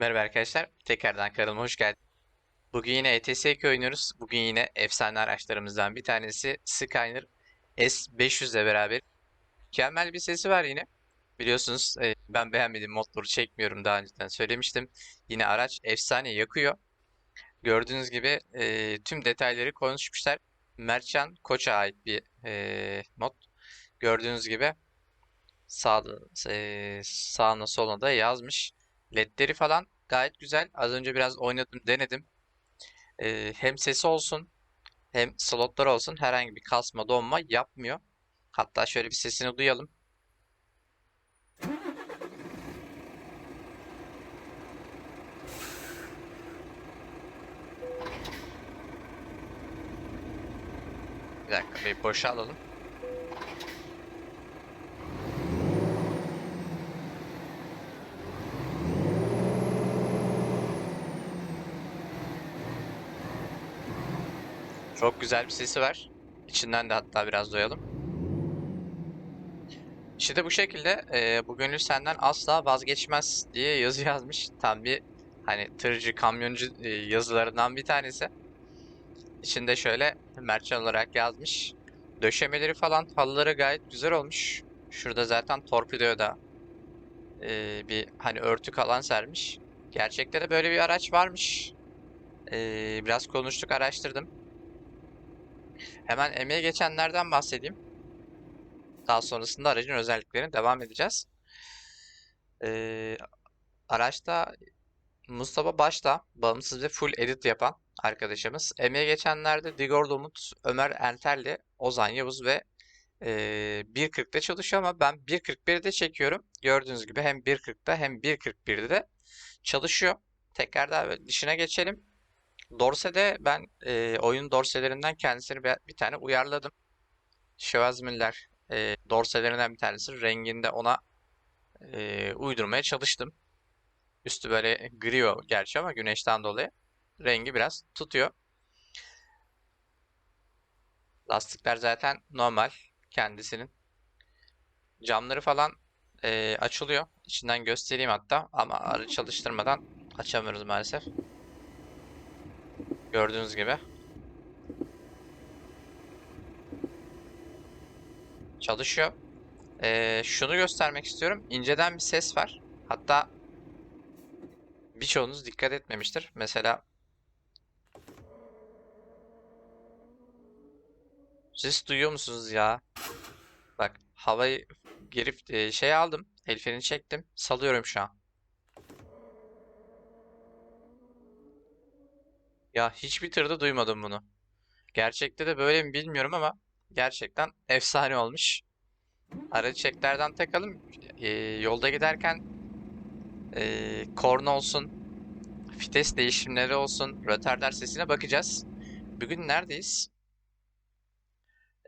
Merhaba arkadaşlar. Tekrardan kanalıma hoş geldiniz. Bugün yine ETS2 oynuyoruz. Bugün yine efsane araçlarımızdan bir tanesi Skyner S500 ile beraber. Mükemmel bir sesi var yine. Biliyorsunuz e, ben beğenmediğim modları çekmiyorum daha önceden söylemiştim. Yine araç efsane yakıyor. Gördüğünüz gibi e, tüm detayları konuşmuşlar. Mertcan Koç'a ait bir e, mod. Gördüğünüz gibi sağda, sağına soluna da yazmış. LED'leri falan gayet güzel. Az önce biraz oynadım, denedim. Ee, hem sesi olsun hem slotlar olsun herhangi bir kasma, donma yapmıyor. Hatta şöyle bir sesini duyalım. Bir dakika bir boşa alalım. Çok güzel bir sesi var. İçinden de hatta biraz doyalım. İşte bu şekilde e, bu gönül senden asla vazgeçmez diye yazı yazmış. Tam bir hani tırcı, kamyoncu e, yazılarından bir tanesi. İçinde şöyle merchant olarak yazmış. Döşemeleri falan halıları gayet güzel olmuş. Şurada zaten torpidoya da e, bir hani örtü kalan sermiş. Gerçekte de böyle bir araç varmış. E, biraz konuştuk, araştırdım. Hemen emeğe geçenlerden bahsedeyim. Daha sonrasında aracın özelliklerine devam edeceğiz. Ee, araçta Mustafa Başta bağımsız ve full edit yapan arkadaşımız. Emeğe geçenlerde Digor Umut, Ömer Entelli, Ozan Yavuz ve e, 1.40'da çalışıyor ama ben 1.41'de çekiyorum. Gördüğünüz gibi hem 1.40'da hem 1.41'de de çalışıyor. Tekrar daha dışına geçelim. Dorse'de ben e, oyun dorselerinden kendisini bir, bir tane uyarladım. Schwarzmüller e, dorselerinden bir tanesi. Renginde ona e, uydurmaya çalıştım. Üstü böyle gri o gerçi ama güneşten dolayı rengi biraz tutuyor. Lastikler zaten normal kendisinin. Camları falan e, açılıyor. İçinden göstereyim hatta ama arı çalıştırmadan açamıyoruz maalesef. Gördüğünüz gibi. Çalışıyor. Ee, şunu göstermek istiyorum. İnceden bir ses var. Hatta birçoğunuz dikkat etmemiştir. Mesela ses duyuyor musunuz ya? Bak havayı geri e, şey aldım. El freni çektim. Salıyorum şu an. Ya hiçbir tırda duymadım bunu. Gerçekte de böyle mi bilmiyorum ama gerçekten efsane olmuş. Aracı çeklerden takalım. Ee, yolda giderken ee, korna olsun, vites değişimleri olsun, rötarder sesine bakacağız. Bugün neredeyiz?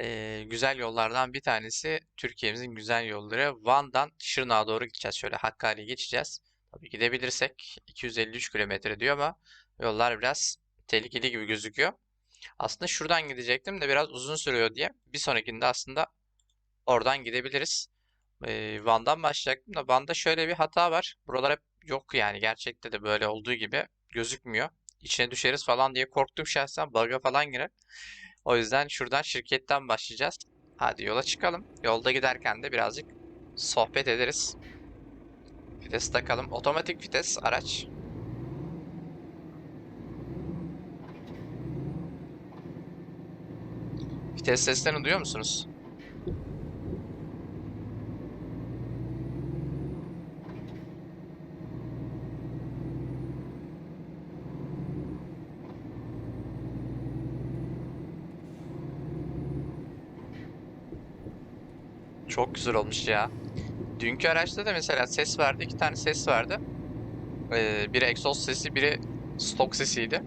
Ee, güzel yollardan bir tanesi Türkiye'mizin güzel yolları. Van'dan Şırnak'a doğru gideceğiz. Şöyle Hakkari'ye geçeceğiz. Tabii gidebilirsek 253 kilometre diyor ama yollar biraz tehlikeli gibi gözüküyor. Aslında şuradan gidecektim de biraz uzun sürüyor diye. Bir sonrakinde aslında oradan gidebiliriz. Ee, Van'dan başlayacaktım da Van'da şöyle bir hata var. Buralar hep yok yani gerçekte de böyle olduğu gibi gözükmüyor. İçine düşeriz falan diye korktum şahsen. Bug'a falan girer. O yüzden şuradan şirketten başlayacağız. Hadi yola çıkalım. Yolda giderken de birazcık sohbet ederiz. Vites takalım. Otomatik vites araç. Vites seslerini duyuyor musunuz? Çok güzel olmuş ya. Dünkü araçta da mesela ses vardı. iki tane ses vardı. Ee, biri egzoz sesi, biri stok sesiydi.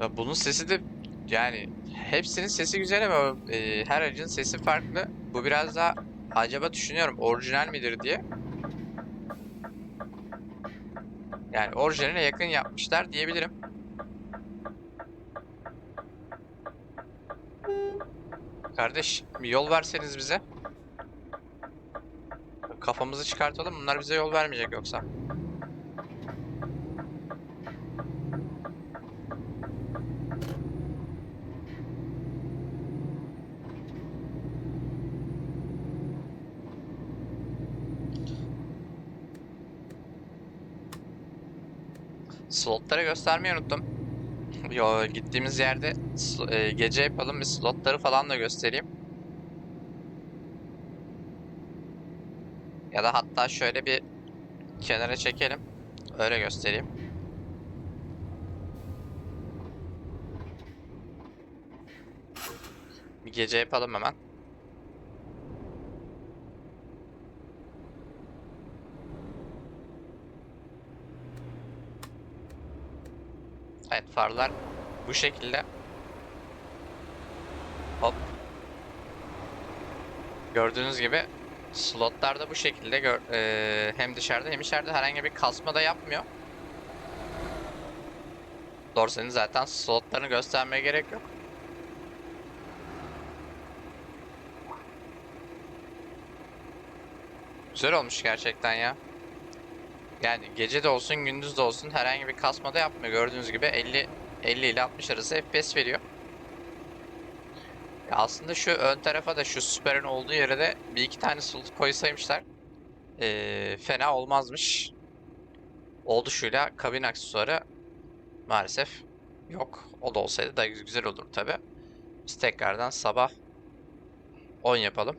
Ya bunun sesi de yani hepsinin sesi güzel ama e, her aracın sesi farklı. Bu biraz daha acaba düşünüyorum orijinal midir diye. Yani orijinaline yakın yapmışlar diyebilirim. Kardeş bir yol verseniz bize. Kafamızı çıkartalım. Bunlar bize yol vermeyecek yoksa. Slotları göstermeyi unuttum. Yo, gittiğimiz yerde e, gece yapalım bir slotları falan da göstereyim. Ya da hatta şöyle bir kenara çekelim. Öyle göstereyim. Bir gece yapalım hemen. Farlar bu şekilde. Hop. Gördüğünüz gibi slotlar da bu şekilde gör- eee, hem dışarıda hem içeride herhangi bir kasma da yapmıyor. Dorsenin zaten slotlarını göstermeye gerek yok. Güzel olmuş gerçekten ya. Yani gece de olsun gündüz de olsun herhangi bir kasma da yapmıyor. Gördüğünüz gibi 50 50 ile 60 arası FPS veriyor. Ya aslında şu ön tarafa da şu süperin olduğu yere de bir iki tane slot koysaymışlar eee, fena olmazmış. Oldu şuyla kabin aksesuarı maalesef yok. O da olsaydı da güzel olur tabi. Biz tekrardan sabah 10 yapalım.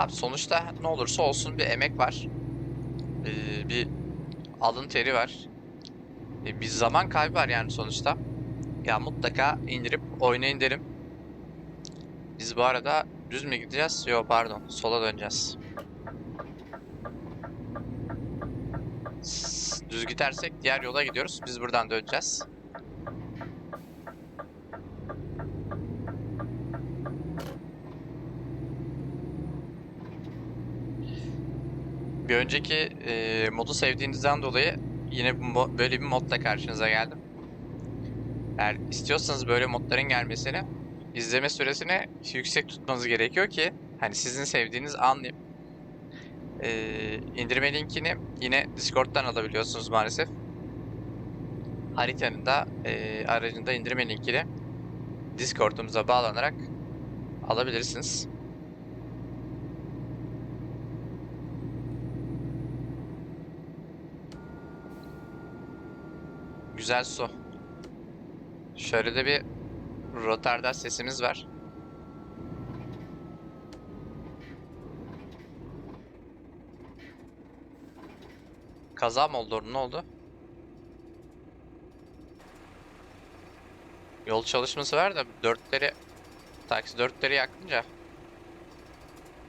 Abi sonuçta ne olursa olsun bir emek var. Ee, bir alın teri var. Ee, bir zaman kaybı var yani sonuçta. Ya mutlaka indirip oynayın derim. Biz bu arada düz mü gideceğiz? Yok pardon sola döneceğiz. Düz gidersek diğer yola gidiyoruz. Biz buradan döneceğiz. Bir önceki e, modu sevdiğinizden dolayı yine böyle bir modla karşınıza geldim. Eğer istiyorsanız böyle modların gelmesini izleme süresini yüksek tutmanız gerekiyor ki hani sizin sevdiğiniz anlayayım. E, indirme linkini yine Discord'dan alabiliyorsunuz maalesef. Haritanın da e, aracında indirme linkini Discord'umuza bağlanarak alabilirsiniz. Güzel su. Şöyle de bir rotarda sesimiz var. Kaza mı oldu? Ne oldu? Yol çalışması var da dörtleri taksi dörtleri yakınca.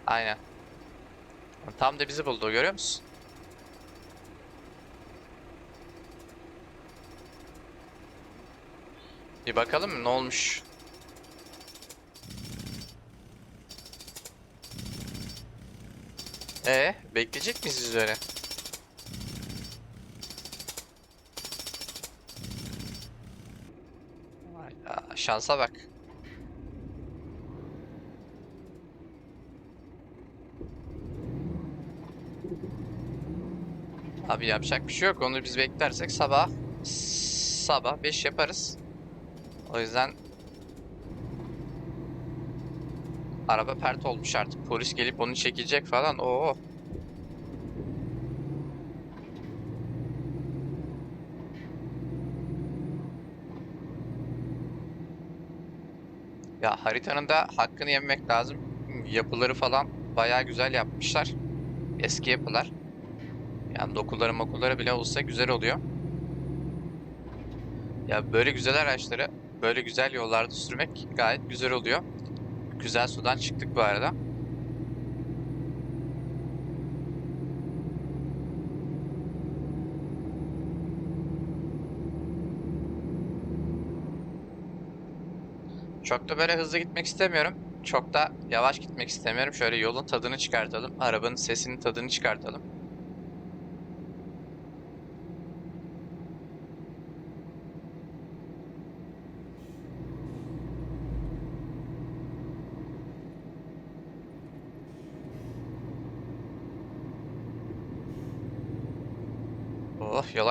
Aynen. Tam da bizi buldu görüyor musun? Bir bakalım ne olmuş? Ee, bekleyecek miyiz? Vay ya, şansa bak. Abi yapacak bir şey yok. Onu biz beklersek sabah sabah 5 yaparız. O yüzden araba pert olmuş artık. Polis gelip onu çekecek falan. Oo. Ya haritanın da hakkını yememek lazım. Yapıları falan bayağı güzel yapmışlar. Eski yapılar. Yani dokuları makuları bile olsa güzel oluyor. Ya böyle güzel araçları böyle güzel yollarda sürmek gayet güzel oluyor. Güzel sudan çıktık bu arada. Çok da böyle hızlı gitmek istemiyorum. çok da yavaş gitmek istemiyorum. Şöyle yolun tadını çıkartalım. Arabanın sesinin tadını çıkartalım.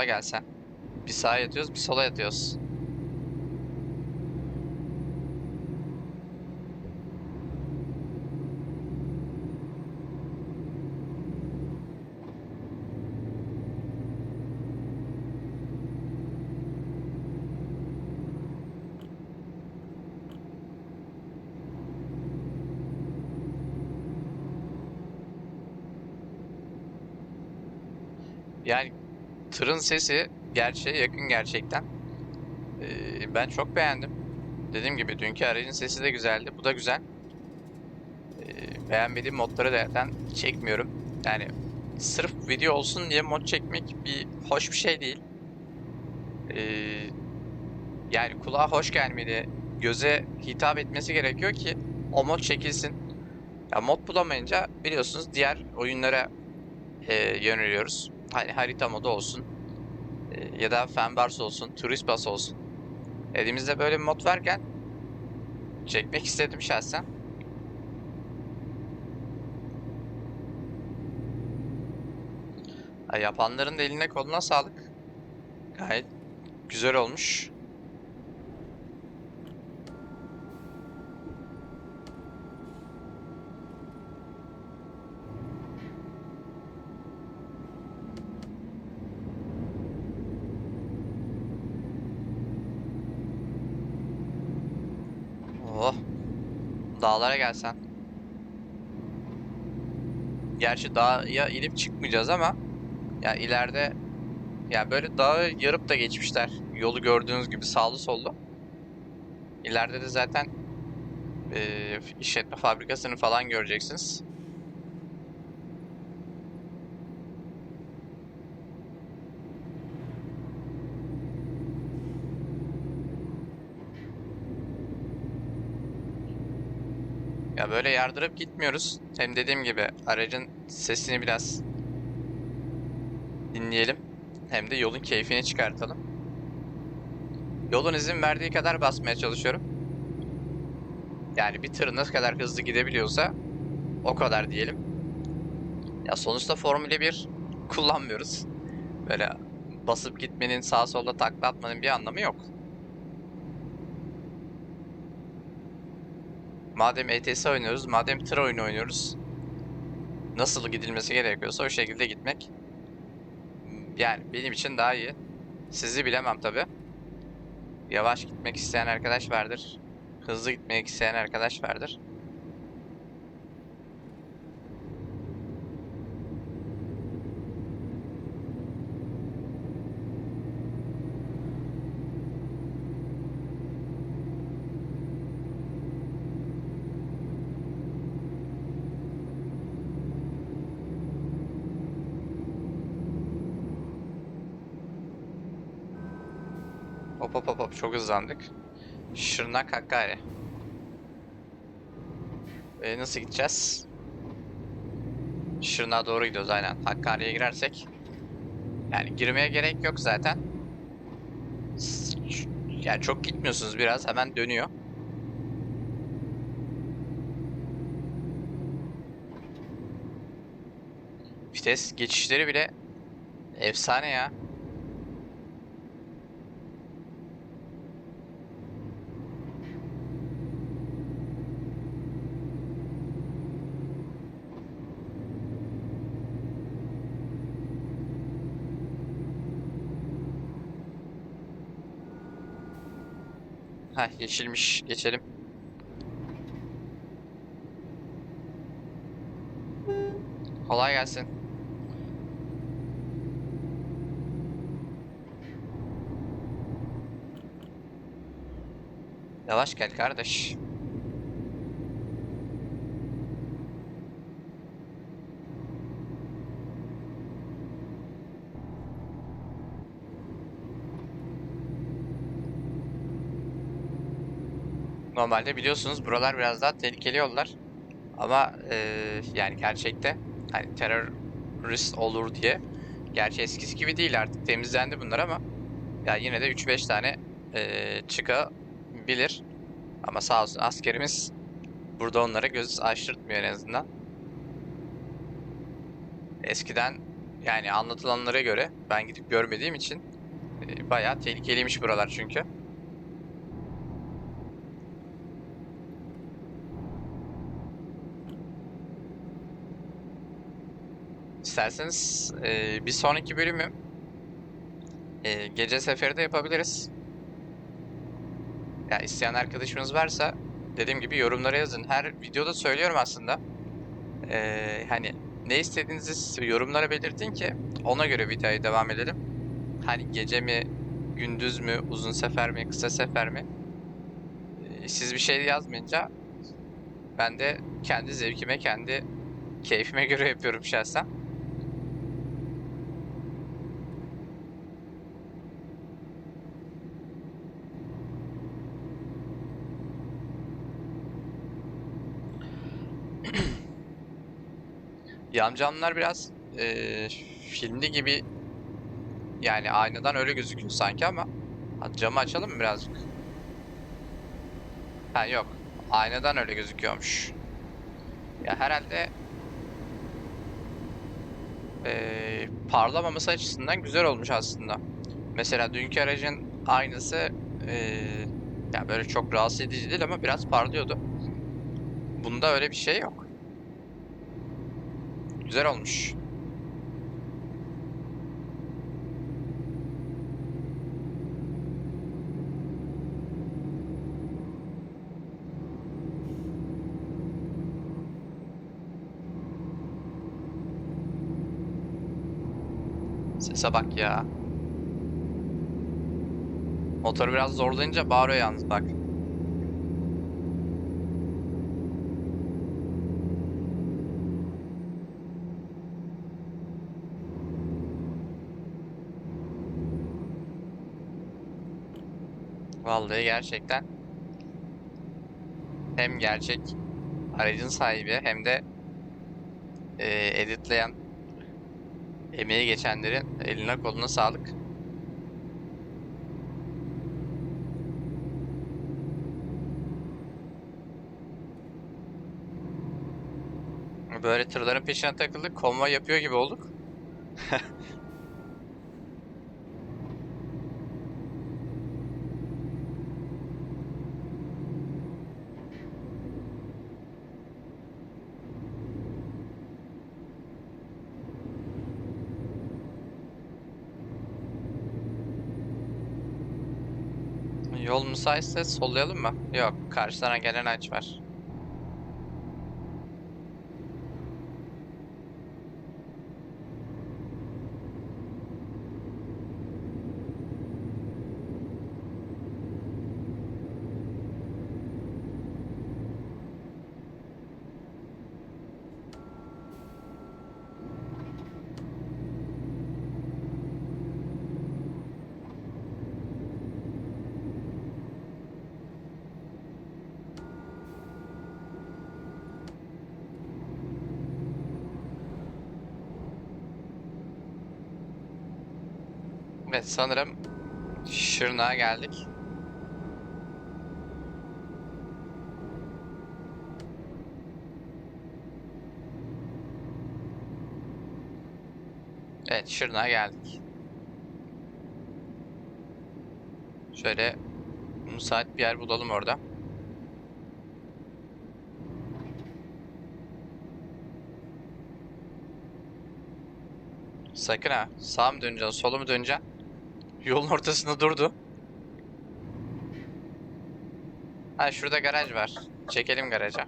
Yola gelsen. Bir sağa yatıyoruz, bir sola yatıyoruz. Yani tırın sesi gerçeğe yakın gerçekten. Ee, ben çok beğendim. Dediğim gibi dünkü aracın sesi de güzeldi. Bu da güzel. Ee, beğenmediğim modları zaten çekmiyorum. Yani sırf video olsun diye mod çekmek bir hoş bir şey değil. Ee, yani kulağa hoş gelmeli, göze hitap etmesi gerekiyor ki o mod çekilsin. Ya mod bulamayınca biliyorsunuz diğer oyunlara e, yöneliyoruz. Hani harita modu olsun e, ya da Fanbars olsun, Turist Bus olsun. Elimizde böyle bir mod varken çekmek istedim şahsen. Ha, yapanların da eline koluna sağlık. Gayet güzel olmuş. Dağlara gelsen. Gerçi dağa inip çıkmayacağız ama ya ileride ya böyle dağı yarıp da geçmişler. Yolu gördüğünüz gibi sağlı sollu. İleride de zaten eee işletme fabrikasını falan göreceksiniz. Böyle yardırıp gitmiyoruz. Hem dediğim gibi aracın sesini biraz dinleyelim. Hem de yolun keyfini çıkartalım. Yolun izin verdiği kadar basmaya çalışıyorum. Yani bir tır ne kadar hızlı gidebiliyorsa o kadar diyelim. Ya sonuçta Formula 1 kullanmıyoruz. Böyle basıp gitmenin sağa sola takla atmanın bir anlamı yok. Madem ETS oynuyoruz, madem tır oyunu oynuyoruz. Nasıl gidilmesi gerekiyorsa o şekilde gitmek. Yani benim için daha iyi. Sizi bilemem tabi. Yavaş gitmek isteyen arkadaş vardır. Hızlı gitmek isteyen arkadaş vardır. Hop hop hop çok hızlandık. Şırnak Hakkari. E, nasıl gideceğiz? Şırnak'a doğru gidiyoruz aynen. Hakkari'ye girersek. Yani girmeye gerek yok zaten. Yani çok gitmiyorsunuz biraz hemen dönüyor. Vites geçişleri bile efsane ya. Heh yeşilmiş. Geçelim. Kolay gelsin. Yavaş gel kardeş. Normalde biliyorsunuz buralar biraz daha tehlikeli yollar. Ama eee, yani gerçekte hani terörist olur diye. Gerçi eskisi gibi değil artık temizlendi bunlar ama ya yine de 3-5 tane eee çıkabilir. Ama sağ olsun askerimiz burada onlara göz açtırtmıyor en azından. Eskiden yani anlatılanlara göre ben gidip görmediğim için e, bayağı tehlikeliymiş buralar çünkü. İsterseniz e, bir sonraki bölümü e, gece seferi de yapabiliriz. Ya isteyen arkadaşımız varsa dediğim gibi yorumlara yazın. Her videoda söylüyorum aslında. Ee, hani ne istediğinizi yorumlara belirtin ki ona göre videoya devam edelim. Hani gece mi, gündüz mü, uzun sefer mi, kısa sefer mi? Ee, siz bir şey yazmayınca ben de kendi zevkime, kendi keyfime göre yapıyorum şahsen. Yamcamlar biraz eee filmli gibi yani aynadan öyle gözüküyor sanki ama Ha, camı açalım mı birazcık? Ha yok. Aynadan öyle gözüküyormuş. Ya herhalde eee, parlamaması açısından güzel olmuş aslında. Mesela dünkü aracın aynası eee ya böyle çok rahatsız edici değil ama biraz parlıyordu. Bunda öyle bir şey yok. Güzel olmuş. Sese bak ya. Motoru biraz zorlayınca bağırıyor yalnız bak. Vallahi gerçekten hem gerçek aracın sahibi hem de eee, editleyen emeği geçenlerin eline koluna sağlık. Böyle tırların peşine takıldık, konvoy yapıyor gibi olduk. Yol müsaitse sollayalım mı? Yok, karşıdan gelen aç var. Evet, sanırım Şırnak'a geldik. Evet, Şırnak'a geldik. Şöyle müsait bir yer bulalım orada. Sakın ha. Sağa mı döneceksin, sola mı döneceksin? Yolun ortasında durdu. Ha şurada garaj var. Çekelim garaja.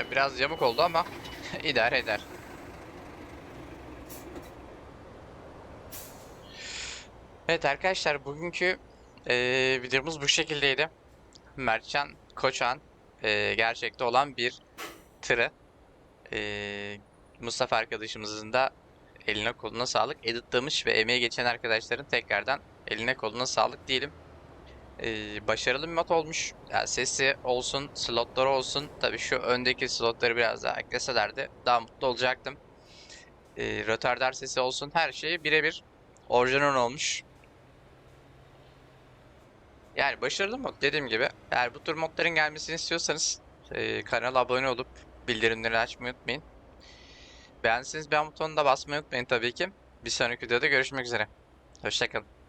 Evet, biraz yamuk oldu ama idare eder. Evet arkadaşlar bugünkü eee, videomuz bu şekildeydi. Mertcan Koçan eee, gerçekte olan bir tırı. Eee, Mustafa arkadaşımızın da eline koluna sağlık. Editlamış ve emeği geçen arkadaşların tekrardan eline koluna sağlık diyelim. Eee, başarılı bir mod olmuş. Yani sesi olsun, slotları olsun. Tabii şu öndeki slotları biraz daha ekleselerdi daha mutlu olacaktım. Eee rötardar sesi olsun her şeyi birebir orijinal olmuş. Yani başarılı mod dediğim gibi. Eğer bu tür modların gelmesini istiyorsanız eee, kanala abone olup bildirimleri açmayı unutmayın. Beğendiyseniz beğen butonuna da basmayı unutmayın tabii ki. Bir sonraki videoda görüşmek üzere. Hoşçakalın.